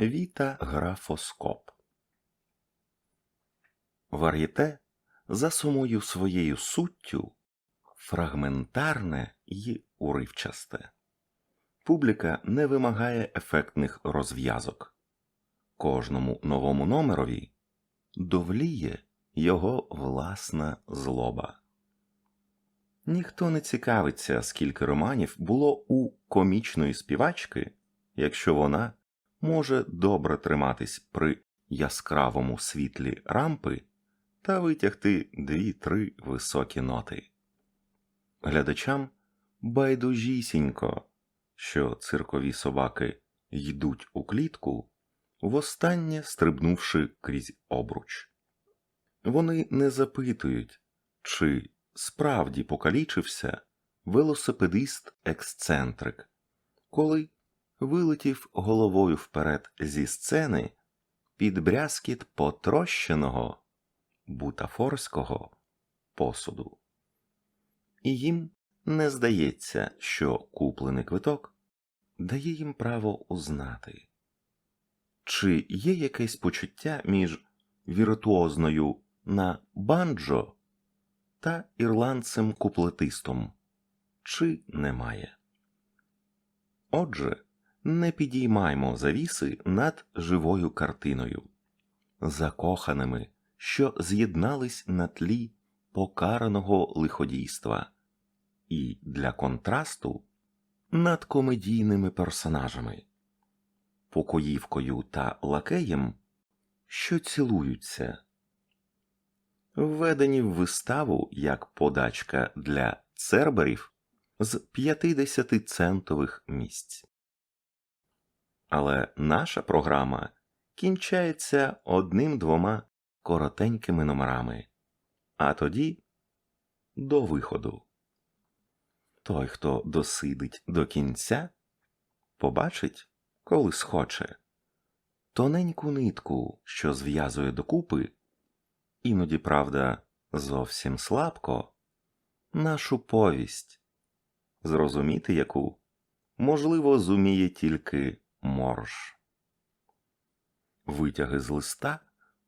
Віта графоскоп. Вар'єте за самою своєю суттю фрагментарне і уривчасте. Публіка не вимагає ефектних розв'язок. Кожному новому номерові довліє його власна злоба. Ніхто не цікавиться, скільки романів було у комічної співачки, якщо вона може добре триматись при яскравому світлі рампи та витягти дві-три високі ноти. Глядачам байдужісінько, що циркові собаки йдуть у клітку, востаннє стрибнувши крізь обруч. Вони не запитують, чи справді покалічився велосипедист ексцентрик, коли вилетів головою вперед зі сцени під брязкіт потрощеного бутафорського посуду. І їм не здається, що куплений квиток дає їм право узнати, чи є якесь почуття між віртуозною на банджо та ірландцем куплетистом, чи немає. Отже, не підіймаймо завіси над живою картиною, закоханими, що з'єднались на тлі покараного лиходійства, і для контрасту над комедійними персонажами, покоївкою та лакеєм, що цілуються, введені в виставу як подачка для церберів з 50-центових місць. Але наша програма кінчається одним-двома коротенькими номерами, а тоді до виходу. Той, хто досидить до кінця, побачить, коли схоче, тоненьку нитку, що зв'язує докупи, іноді, правда, зовсім слабко, нашу повість, зрозуміти яку, можливо, зуміє тільки морж. Витяги з листа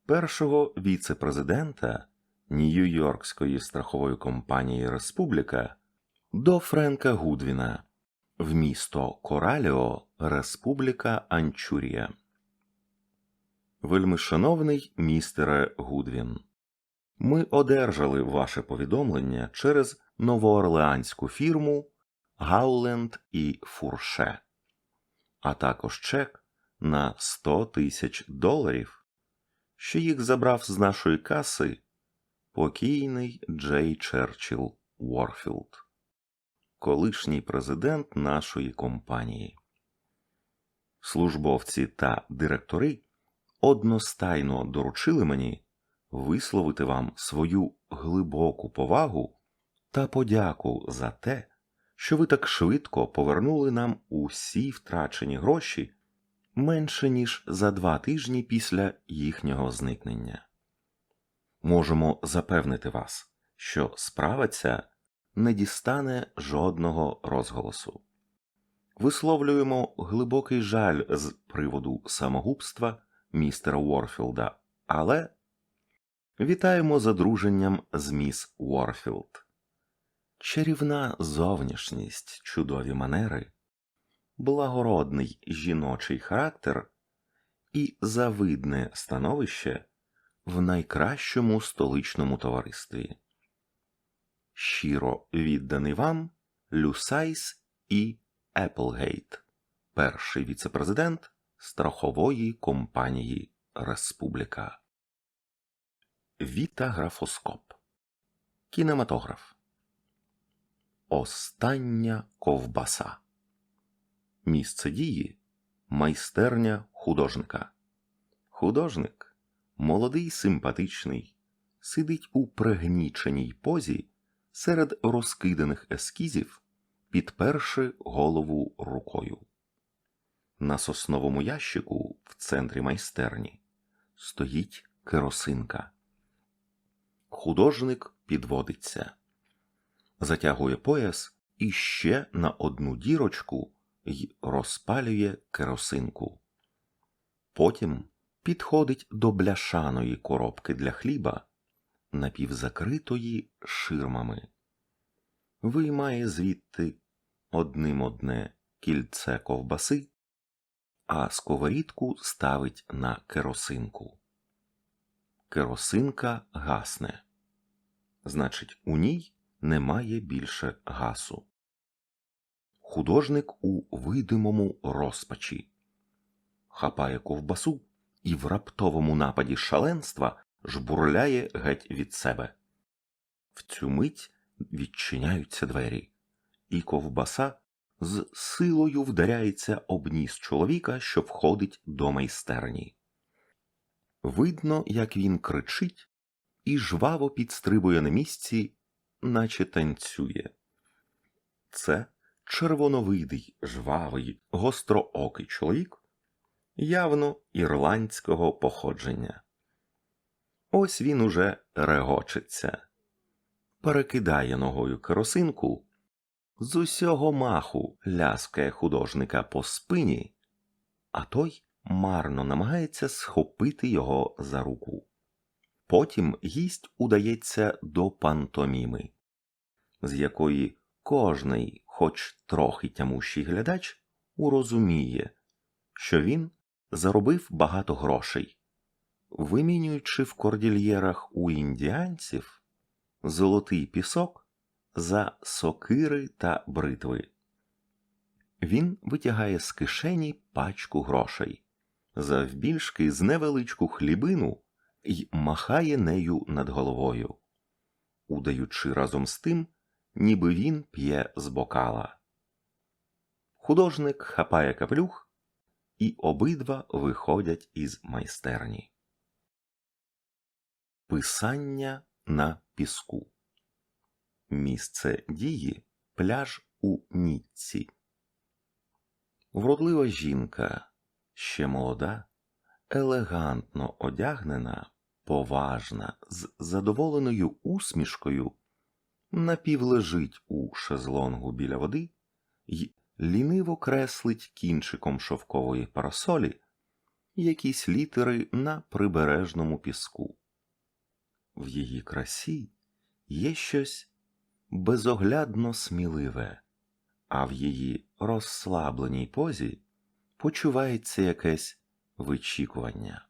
першого віце-президента Нью-Йоркської страхової компанії Республіка до Френка Гудвіна в місто Кораліо, Республіка Анчурія. Вельмишановний містере Гудвін, ми одержали ваше повідомлення через новоорлеанську фірму Гауленд і Фурше, а також чек на 100 тисяч доларів, що їх забрав з нашої каси покійний Джей Черчилл Уорфілд, колишній президент нашої компанії. Службовці та директори одностайно доручили мені висловити вам свою глибоку повагу та подяку за те, що ви так швидко повернули нам усі втрачені гроші менше ніж за два тижні після їхнього зникнення. Можемо запевнити вас, що справа ця не дістане жодного розголосу. Висловлюємо глибокий жаль з приводу самогубства містера Уорфілда, але вітаємо з одруженням з міс Уорфілд. Чарівна зовнішність, чудові манери, благородний жіночий характер і завидне становище в найкращому столичному товаристві. Щиро відданий вам Люсайс і Еплгейт, перший віцепрезидент страхової компанії Республіка. Вітаграфоскоп. Кінематограф. Остання ковбаса. Місце дії майстерня художника. Художник молодий, симпатичний, сидить у пригніченій позі серед розкиданих ескізів, підперши голову рукою. На сосновому ящику в центрі майстерні стоїть керосинка. Художник підводиться, затягує пояс і ще на одну дірочку й розпалює керосинку. Потім підходить до бляшаної коробки для хліба, напівзакритої ширмами, виймає звідти одним одне кільце ковбаси, а сковорідку ставить на керосинку. Керосинка гасне. Значить, у ній немає більше гасу. Художник у видимому розпачі хапає ковбасу і в раптовому нападі шаленства жбурляє геть від себе. В цю мить відчиняються двері, і ковбаса з силою вдаряється об ніс чоловіка, що входить до майстерні. Видно, як він кричить і жваво підстрибує на місці, наче танцює. Це червоновидий, жвавий, гостроокий чоловік, явно ірландського походження. Ось він уже регочеться, перекидає ногою керосинку, з усього маху ляскає художника по спині, а той марно намагається схопити його за руку. Потім гість удається до пантоміми, з якої кожний, хоч трохи тямущий глядач, урозуміє, що він заробив багато грошей, вимінюючи в кордільєрах у індіанців золотий пісок за сокири та бритви. Він витягає з кишені пачку грошей, завбільшки з невеличку хлібину й махає нею над головою, удаючи разом з тим, ніби він п'є з бокала. Художник хапає каплюх, і обидва виходять із майстерні. Писання на піску. Місце дії пляж у Ніцці. Вродлива жінка, ще молода, елегантно одягнена, поважна, з задоволеною усмішкою, напівлежить у шезлонгу біля води й ліниво креслить кінчиком шовкової парасолі якісь літери на прибережному піску. В її красі є щось безоглядно сміливе, а в її розслабленій позі почувається якесь вичікування.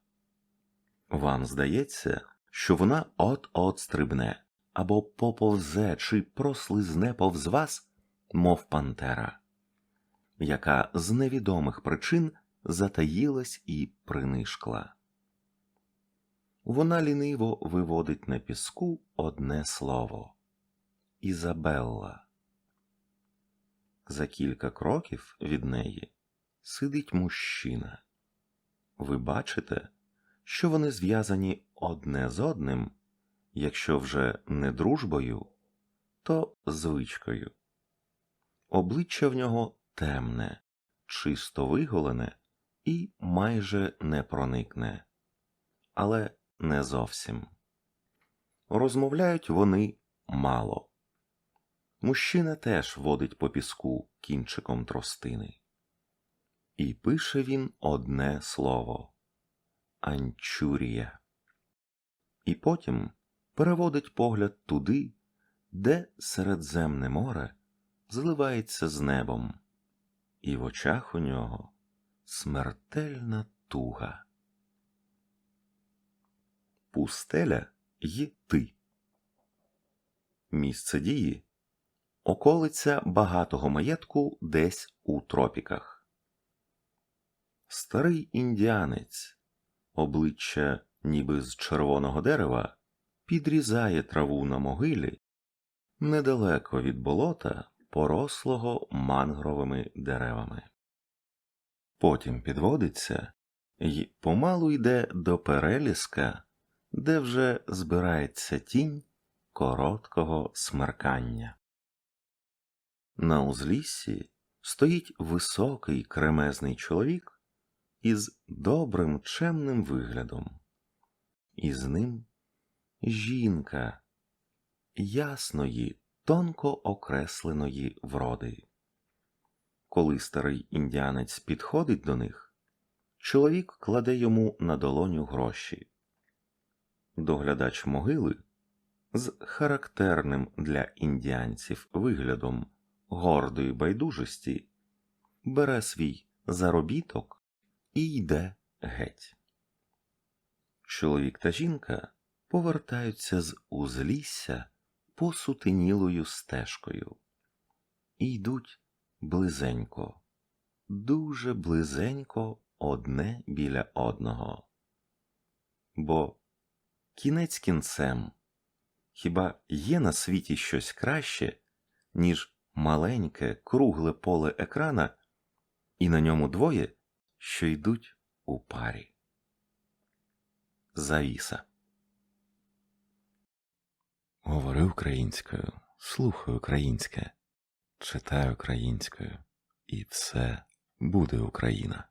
Вам здається, що вона от-от стрибне або поповзе чи прослизне повз вас, мов пантера, яка з невідомих причин затаїлась і принишкла. Вона ліниво виводить на піску одне слово Ізабелла. За кілька кроків від неї сидить мужчина. Ви бачите, що вони зв'язані одне з одним, якщо вже не дружбою, то звичкою. Обличчя в нього темне, чисто виголене і майже не проникне, але не зовсім. Розмовляють вони мало. Мужчина теж водить по піску кінчиком тростини. І пише він одне слово Анчурія. І потім переводить погляд туди, де Середземне море зливається з небом, і в очах у нього смертельна туга. Пустеля й ти. Місце дії околиця багатого маєтку десь у тропіках. Старий індіанець, обличчя ніби з червоного дерева, підрізає траву на могилі недалеко від болота, порослого мангровими деревами. Потім підводиться і помалу йде до переліска, де вже збирається тінь короткого смеркання. На узліссі стоїть високий кремезний чоловік із добрим чемним виглядом, і з ним жінка ясної, тонко окресленої вроди. Коли старий індіанець підходить до них, Чоловік кладе йому на долоню гроші. Доглядач могили з характерним для індіанців виглядом гордої байдужості бере свій заробіток і йде геть. Чоловік та жінка повертаються з узлісся посутенілою стежкою і йдуть близенько, дуже близенько одне біля одного. Бо кінець кінцем хіба є на світі щось краще, ніж маленьке кругле поле екрана, і на ньому двоє, що йдуть у парі. Завіса. Говори українською, слухай українське, читай українською, і все буде Україна.